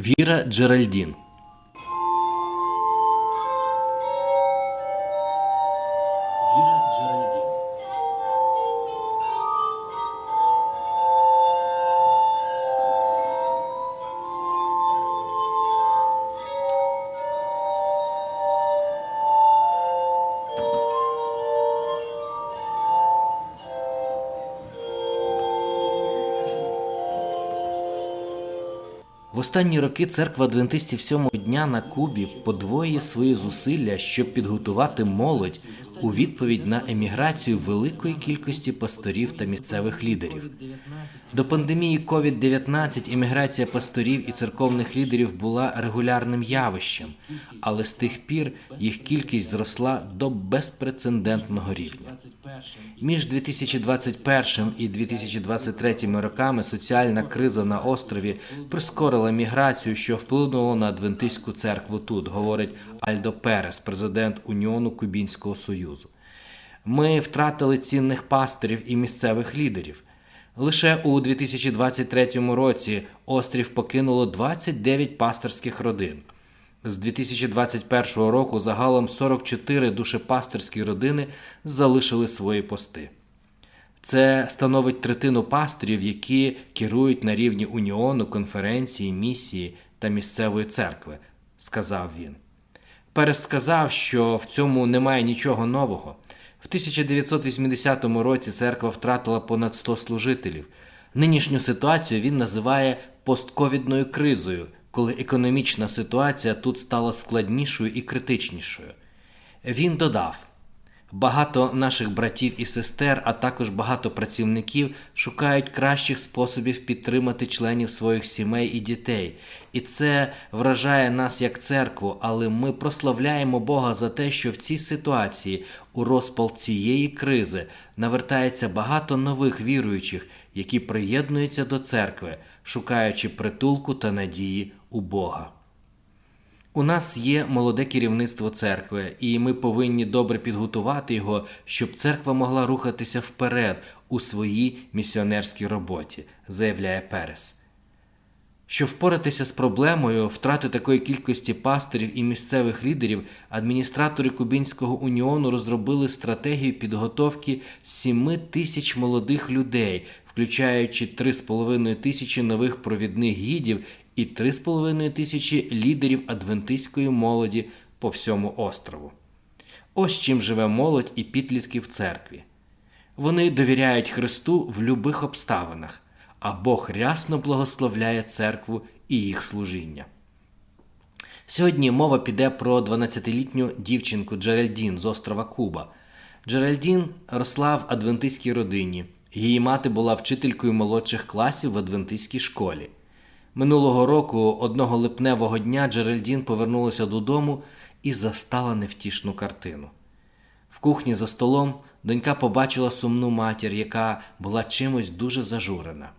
Віра Джеральдін. Останні роки церква адвентистів сьомого дня на Кубі подвоює свої зусилля, щоб підготувати молодь у відповідь на еміграцію великої кількості пасторів та місцевих лідерів. До пандемії COVID-19 еміграція пасторів і церковних лідерів була регулярним явищем, але з тих пір їх кількість зросла до безпрецедентного рівня. Між 2021 і 2023 роками соціальна криза на острові прискорила міграцію, що вплинуло на адвентистську церкву тут, говорить Альдо Перес, президент Уніону Кубінського Союзу. Ми втратили цінних пасторів і місцевих лідерів. Лише у 2023 році острів покинуло 29 пасторських родин. З 2021 року загалом 44 душепасторські родини залишили свої пости. Це становить третину пасторів, які керують на рівні уніону, конференції, місії та місцевої церкви, сказав він. Перес сказав, що в цьому немає нічого нового. В 1980 році церква втратила понад 100 служителів. Нинішню ситуацію він називає постковідною кризою, коли економічна ситуація тут стала складнішою і критичнішою. Він додав: багато наших братів і сестер, а також багато працівників шукають кращих способів підтримати членів своїх сімей і дітей. І це вражає нас як церкву, але ми прославляємо Бога за те, що в цій ситуації, у розпал цієї кризи, навертається багато нових віруючих, які приєднуються до церкви, шукаючи притулку та надії у Бога. У нас є молоде керівництво церкви, і ми повинні добре підготувати його, щоб церква могла рухатися вперед у своїй місіонерській роботі, заявляє Перес. Щоб впоратися з проблемою втрати такої кількості пасторів і місцевих лідерів, адміністратори Кубінського уніону розробили стратегію підготовки 7 тисяч молодих людей, включаючи 3,5 тисячі нових провідних гідів і 3,5 тисячі лідерів адвентистської молоді по всьому острову. Ось чим живе молодь і підлітки в церкві. Вони довіряють Христу в любих обставинах, а Бог рясно благословляє церкву і їх служіння. Сьогодні мова піде про 12-літню дівчинку Джеральдін з острова Куба. Джеральдін росла в адвентистській родині. Її мати була вчителькою молодших класів в адвентистській школі. Минулого року, одного липневого дня, Джеральдін повернулася додому і застала невтішну картину. В кухні за столом донька побачила сумну матір, яка була чимось дуже зажурена.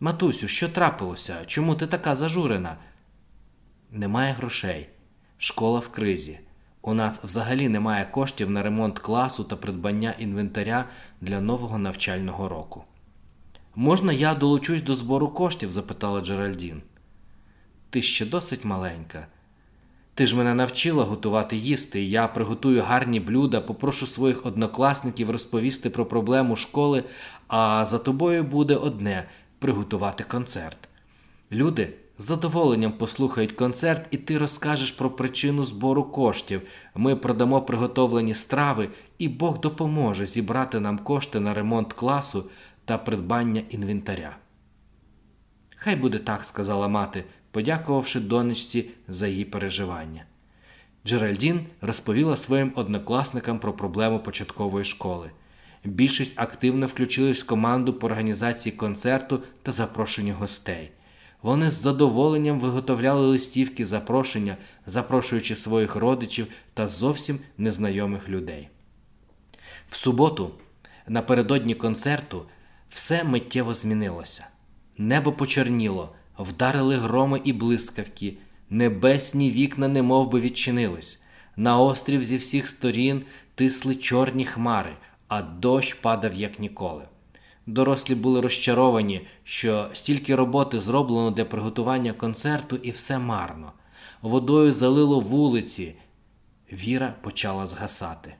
Матусю, що трапилося? Чому ти така зажурена? Немає грошей. Школа в кризі. У нас взагалі немає коштів на ремонт класу та придбання інвентаря для нового навчального року. Можна я долучусь до збору коштів? запитала Джеральдін. Ти ще досить маленька. Ти ж мене навчила готувати їсти, я приготую гарні блюда, попрошу своїх однокласників розповісти про проблему школи, а за тобою буде одне приготувати концерт. Люди з задоволенням послухають концерт, і ти розкажеш про причину збору коштів. Ми продамо приготовлені страви, і Бог допоможе зібрати нам кошти на ремонт класу та придбання інвентаря. Хай буде так, сказала мати, подякувавши донечці за її переживання. Джеральдін розповіла своїм однокласникам про проблему початкової школи. Більшість активно включились в команду по організації концерту та запрошенню гостей. Вони з задоволенням виготовляли листівки запрошення, запрошуючи своїх родичів та зовсім незнайомих людей. В суботу, напередодні концерту, все миттєво змінилося. Небо почорніло, вдарили громи і блискавки, небесні вікна немов би відчинились. На острів зі всіх сторін тисли чорні хмари, а дощ падав як ніколи. Дорослі були розчаровані, що стільки роботи зроблено для приготування концерту і все марно. Водою залило вулиці. Віра почала згасати.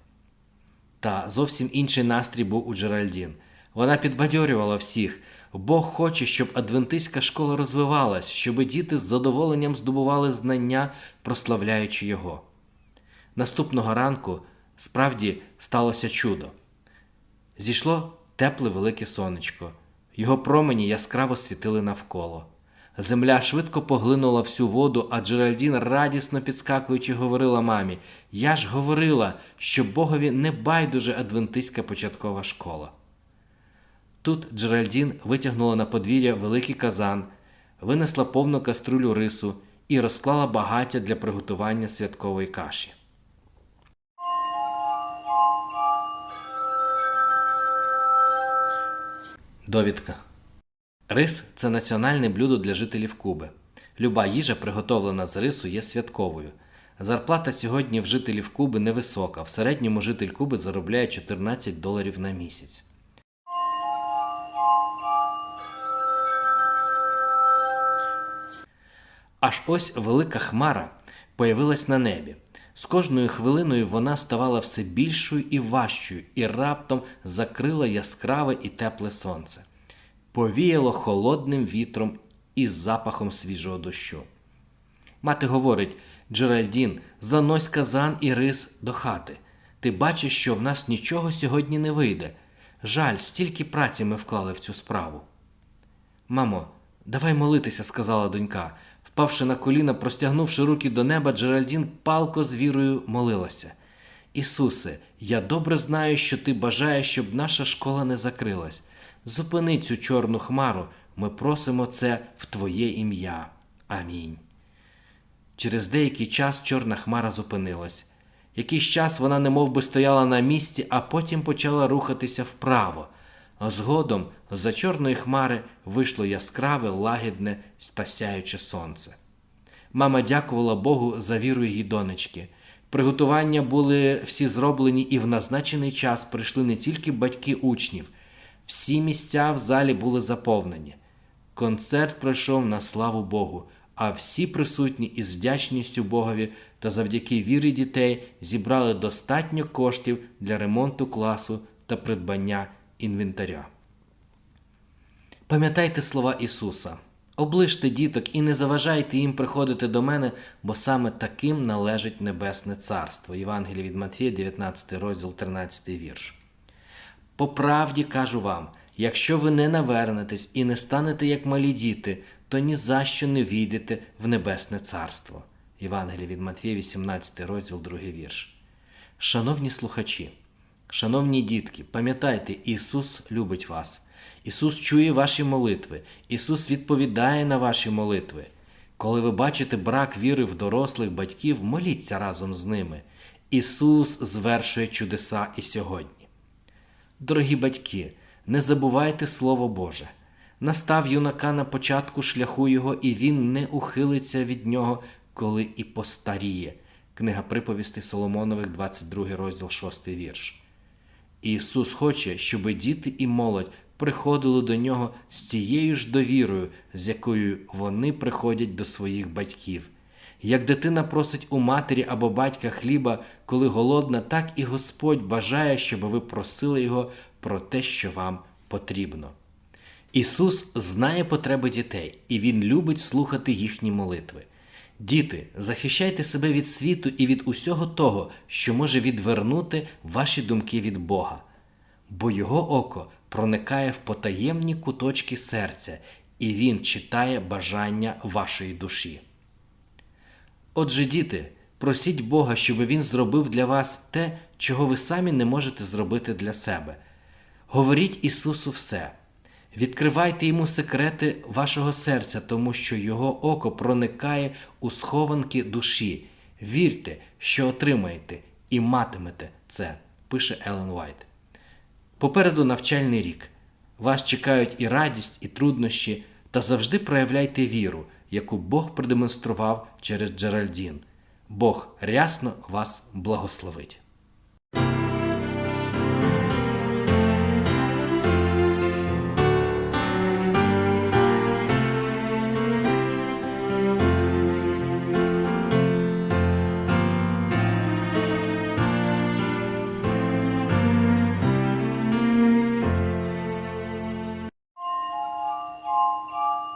Та зовсім інший настрій був у Джеральдін. Вона підбадьорювала всіх. Бог хоче, щоб адвентистська школа розвивалась, щоб діти з задоволенням здобували знання, прославляючи його. Наступного ранку справді сталося чудо. Зійшло тепле велике сонечко. Його промені яскраво світили навколо. Земля швидко поглинула всю воду, а Джеральдін, радісно підскакуючи, говорила мамі: Я ж говорила, що Богові не байдуже адвентистська початкова школа. Тут Джеральдін витягнула на подвір'я великий казан, винесла повну каструлю рису і розклала багаття для приготування святкової каші. Довідка. Рис це національне блюдо для жителів Куби. Люба їжа, приготовлена з рису, є святковою. Зарплата сьогодні в жителів Куби невисока. В середньому житель Куби заробляє 14 доларів на місяць. Аж ось велика хмара появилась на небі. З кожною хвилиною вона ставала все більшою і важчою, і раптом закрила яскраве і тепле сонце. Повіяло холодним вітром і запахом свіжого дощу. Мати говорить: Джеральдін, занось казан і рис до хати. Ти бачиш, що в нас нічого сьогодні не вийде. Жаль, стільки праці ми вклали в цю справу. Мамо, давай молитися, сказала донька. Впавши на коліна, простягнувши руки до неба, Джеральдін палко з вірою молилася. Ісусе, я добре знаю, що ти бажаєш, щоб наша школа не закрилась. Зупини цю чорну хмару, ми просимо це в Твоє ім'я. Амінь. Через деякий час чорна хмара зупинилась. Якийсь час вона немов би стояла на місці, а потім почала рухатися вправо. Згодом з-за чорної хмари вийшло яскраве, лагідне, спасяюче сонце. Мама дякувала Богу за віру її донечки. Приготування були всі зроблені, і в назначений час прийшли не тільки батьки учнів, всі місця в залі були заповнені. Концерт пройшов на славу Богу, а всі присутні із вдячністю Богові та завдяки вірі дітей зібрали достатньо коштів для ремонту класу та придбання інвентаря. Пам'ятайте слова Ісуса. Оближте діток і не заважайте їм приходити до мене, бо саме таким належить Небесне Царство. Євангеліє від Матфія, 19 розділ, 13 вірш. По правді кажу вам, якщо ви не навернетесь і не станете як малі діти, то ні за що не війдете в Небесне Царство. Євангеліє від Матфія, 18 розділ, 2 вірш. Шановні слухачі, шановні дітки, пам'ятайте, Ісус любить вас. Ісус чує ваші молитви, Ісус відповідає на ваші молитви. Коли ви бачите брак віри в дорослих батьків, моліться разом з ними. Ісус звершує чудеса і сьогодні. Дорогі батьки, не забувайте Слово Боже. Настав юнака на початку шляху його, і він не ухилиться від нього, коли і постаріє. Книга приповістей Соломонових, 22 розділ, 6 вірш. Ісус хоче, щоб діти і молодь приходили до нього з тією ж довірою, з якою вони приходять до своїх батьків. Як дитина просить у матері або батька хліба, коли голодна, так і Господь бажає, щоб ви просили Його про те, що вам потрібно. Ісус знає потреби дітей, і Він любить слухати їхні молитви. Діти, захищайте себе від світу і від усього того, що може відвернути ваші думки від Бога, бо Його око проникає в потаємні куточки серця, і Він читає бажання вашої душі. Отже, діти, просіть Бога, щоб Він зробив для вас те, чого ви самі не можете зробити для себе. Говоріть Ісусу все. Відкривайте йому секрети вашого серця, тому що Його око проникає у схованки душі. Вірте, що отримаєте і матимете це, пише Елен Вайт. Попереду навчальний рік. Вас чекають і радість, і труднощі, та завжди проявляйте віру, яку Бог продемонстрував через Джеральдін. Бог рясно вас благословить.